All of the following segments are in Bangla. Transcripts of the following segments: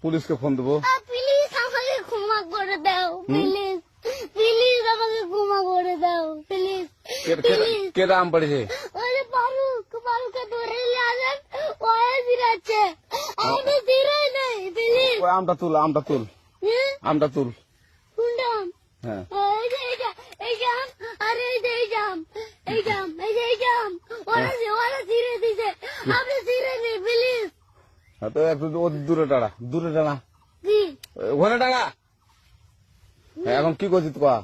পুলিশকে ফোন দেবো। প্লিজ আমাকে ক্ষমা করে দাও প্লিজ প্লিজ আমাকে ক্ষমা করে দাও প্লিজ কে- কে পড়েছে ওই যে ফারুক ফারুককে ধরে নিয়ে আসেন ওয়ে ফিরাচ্ছে আমি ফিরাই নাই প্লিজ ওই আমটা তুল আমটা তুল। আমটা তুল। কোনটা হ্যাঁ এই যে এই যে এই জাম আরে এই যে এই জাম এই জাম এই যে এই জাম ওরা ওরা ছিঁড়ে দিছে আপনি ছিঁড়ে নেই প্লিজ হ্যাঁ, তো একটু দূরে টাড়া দূরে টানা। কি? ওখানে টানা। হ্যাঁ, এখন কি করছিস কা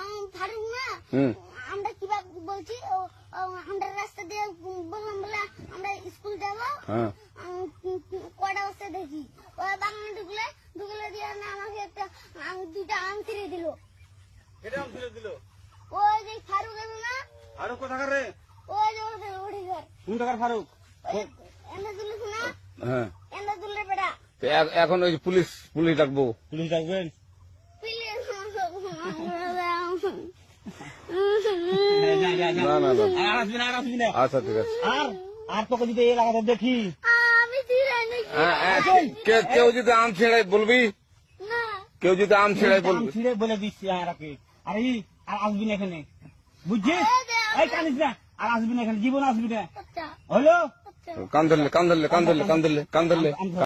আম, ফারুক না হুম। আমরা কীভাবে বলছি আমরা রাস্তা দিয়ে বললাম বলে আমরা স্কুল যাব। হ্যাঁ। কটা বস্তা দেখি। ওই বাগানে ঢুকলে ঢুকলে দিয়ে না আমাকে একটা আম, দুটা আম ছিঁড়ে দিল। এটা আম ছেড়ে দিল? ওই যে ফারুক এলো না? আরও কোথাকার রে? ওই যে উঠে যায় কোন টাকার ফারুক? এনে তুলিস না হ্যাঁ। এখন ওই পুলিশ পুলিশ ডাকবো। পুলিশ ডাকবেন। না না না। আচ্ছা ঠিক আছে। আর আর তোকে যদি এই এলাকাতে দেখি? ছিঁড়ে হ্যাঁ, হ্যাঁ, কেউ যদি আম ছেড়াই বলবি? না। কেউ যদি আম ছেড়াই বলবি? ছিঁড়ে বলে দিচ্ছি আর আরে আর এই আর আসবি না এখানে। বুঝছিস? এই কানিস না আর আসবি না এখানে। জীবন আসবি না। আচ্ছা। হলো? আচ্ছা কান ধরলে কান ধরলে